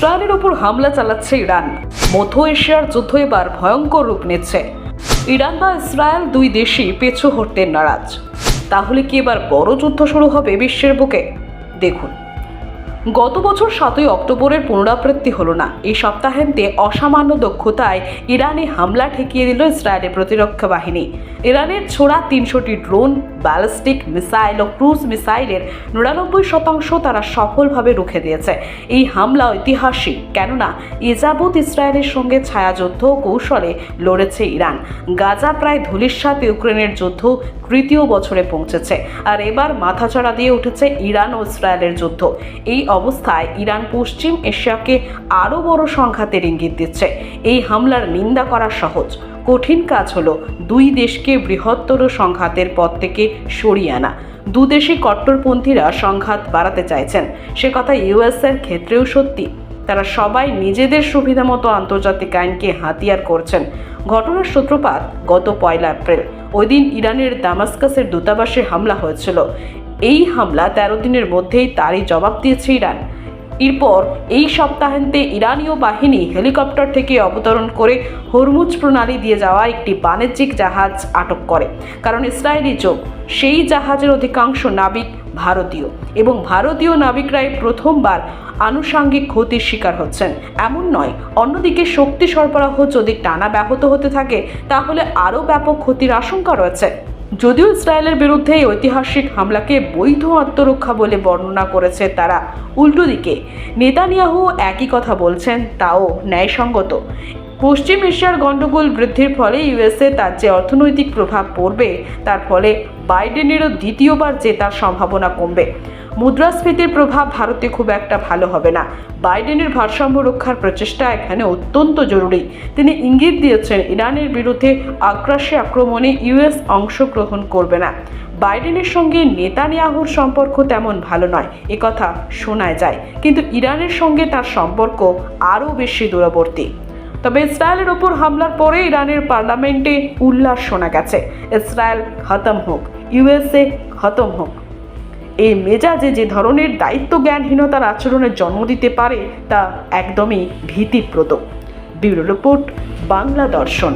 ইসরায়েলের ওপর হামলা চালাচ্ছে ইরান। মধ্য এশিয়ার যুদ্ধ এবার ভয়ঙ্কর রূপ নিচ্ছে। ইরান বা ইসরায়েল দুই দেশই পেছু হটতে নারাজ। তাহলে কি এবার বড় যুদ্ধ শুরু হবে বিশ্বের বুকে? দেখুন। গত বছর সাতই অক্টোবরের পুনরাবৃত্তি হলো না। এই সপ্তাহান্তে অসামান্য দক্ষতায় ইরানে হামলা ঠেকিয়ে দিল ইসরায়েলের প্রতিরক্ষা বাহিনী। ইরানের ছোড়া তিনশোটি ড্রোন, ব্যালিস্টিক মিসাইল ও ক্রুজ মিসাইলের নিরানব্বই শতাংশ তারা সফলভাবে রুখে দিয়েছে। এই হামলা ঐতিহাসিক, কেননা এজাবৎ ইসরায়েলের সঙ্গে ছায়াযুদ্ধ কৌশলে লড়েছে ইরান। গাজা প্রায় ধুলির সাথে ইউক্রেনের যুদ্ধ তৃতীয় বছরে পৌঁছেছে, আর এবার মাথাচাড়া দিয়ে উঠেছে ইরান ও ইসরায়েলের যুদ্ধ। এই অবস্থায় ইরান পশ্চিম এশিয়াকে আরও বড় সংঘাতের ইঙ্গিত দিচ্ছে। এই হামলার নিন্দা করা সহজ। কঠিন কাজ হলো দুই দেশকে বৃহত্তর সংঘাতের পথ থেকে সরিয়ে আনা। দুদেশই কট্টরপন্থীরা সংঘাত বাড়াতে চাইছেন। সে কথা ইউএসের ক্ষেত্রেও সত্যি। তারা সবাই নিজেদের সুবিধা মতো আন্তর্জাতিক আইনকে হাতিয়ার করছেন। ঘটনার সূত্রপাত গত পয়লা এপ্রিল। ওই দিন ইরানের দামাস্কাসের দূতাবাসে হামলা হয়েছিল। এই হামলা তেরো দিনের মধ্যেই তারই জবাব দিয়েছে ইরান। এরপর এই সপ্তাহান্তে ইরানীয় বাহিনী হেলিকপ্টার থেকে অবতরণ করে হরমুজ প্রণালী দিয়ে যাওয়া একটি বাণিজ্যিক জাহাজ আটক করে। কারণ ইসরায়েলি চোখ সেই জাহাজের অধিকাংশ নাবিক ভারতীয় এবং ভারতীয় নাবিকরাই প্রথমবার আনুষাঙ্গিক ক্ষতির শিকার হচ্ছেন। এমন নয়, অন্যদিকে শক্তি সরবরাহ যদি টানা ব্যাহত হতে থাকে, তাহলে আরও ব্যাপক ক্ষতির আশঙ্কা রয়েছে। যদিও ইসরায়েলের বিরুদ্ধে এই ঐতিহাসিক হামলাকে বৈধ আত্মরক্ষা বলে বর্ণনা করেছে তারা, উল্টো দিকে নেতানিয়াহু একই কথা বলছেন, তাও ন্যায়সঙ্গত। পশ্চিম এশিয়ার গণ্ডগোল বৃদ্ধির ফলে ইউএসএ তার যে অর্থনৈতিক প্রভাব পড়বে, তার ফলে বাইডেনেরও দ্বিতীয়বার জেতার সম্ভাবনা কমবে। মুদ্রাস্ফীতির প্রভাব ভারতে খুব একটা ভালো হবে না। বাইডেনের ভারসাম্য রক্ষার প্রচেষ্টা এখানে অত্যন্ত জরুরি। তিনি ইঙ্গিত দিয়েছেন, ইরানের বিরুদ্ধে আগ্রাসী আক্রমণে ইউএস অংশগ্রহণ করবে না। বাইডেনের সঙ্গে নেতানিয়াহুর সম্পর্ক তেমন ভালো নয় একথা শোনা যায়। কিন্তু ইরানের সঙ্গে তার সম্পর্ক আরও বেশি দূরবর্তী। তবে ইসরায়েলের ওপর হামলার পরে ইরানের পার্লামেন্টে উল্লাস শোনা গেছে। ইসরায়েল খতম হোক। ইউএসএ খতম হোক। এই মেজাজে যে ধরনের দায়িত্ব জ্ঞানহীনতার আচরণের জন্ম দিতে পারে, তা একদমই ভীতিপ্রদ। ব্যুরো রিপোর্ট, বাংলা দর্শন।